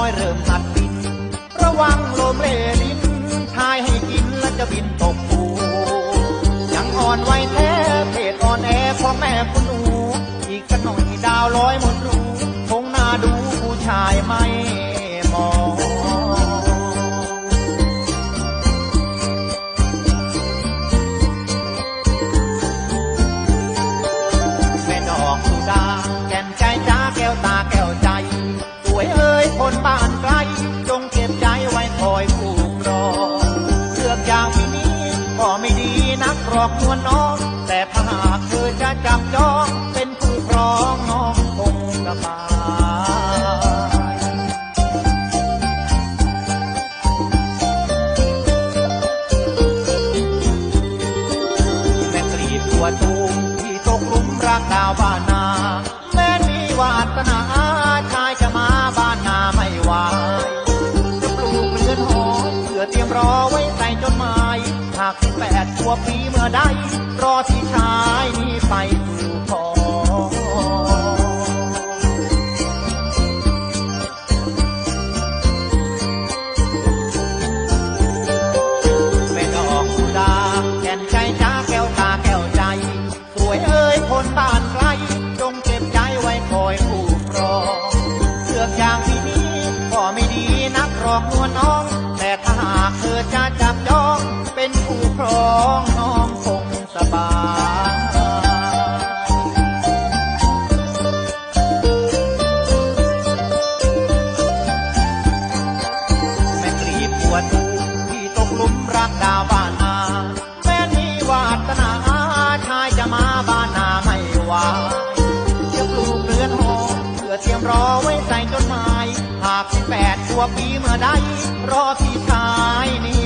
อยเริ่มหัดบินระวังลมเล่ลิ้นทายให้กินแล้วจะบินตกภูยังอ่อนไหวแท้เพศอ่อนแอพ่อแม่คุณหนู อีกสักหน่อยดาวร้อยม ก็ไม่ดีนักหรอกนวลน้อง แต่ถ้าหากเธอจะจับจองเป็นผู้ครองน้องคงสบายแม่กรีบตัวตูมที่ตกหลุมรักดาวบ้านนา แม้มีวาสนาชายจะมาบ้านนาไม่ไหวจะปลูกเรือนหอเพื่อเตรียมรอไว้ใส่จดหมาย หากแปดขวบปีเมื่อใด รอที่ชายนี้ไปสู่ขอแม่ดอกสุดาแก่นใจจ้าแก้วตาแก้วใจสวยเอ้ยคนบ้านไกลจงเก็บใจไว้คอยผู้ครอ เตรียมรอไว้ใส่จดหมาย หากสิบแปดตัวปีเมื่อใดรอพี่ชายนี้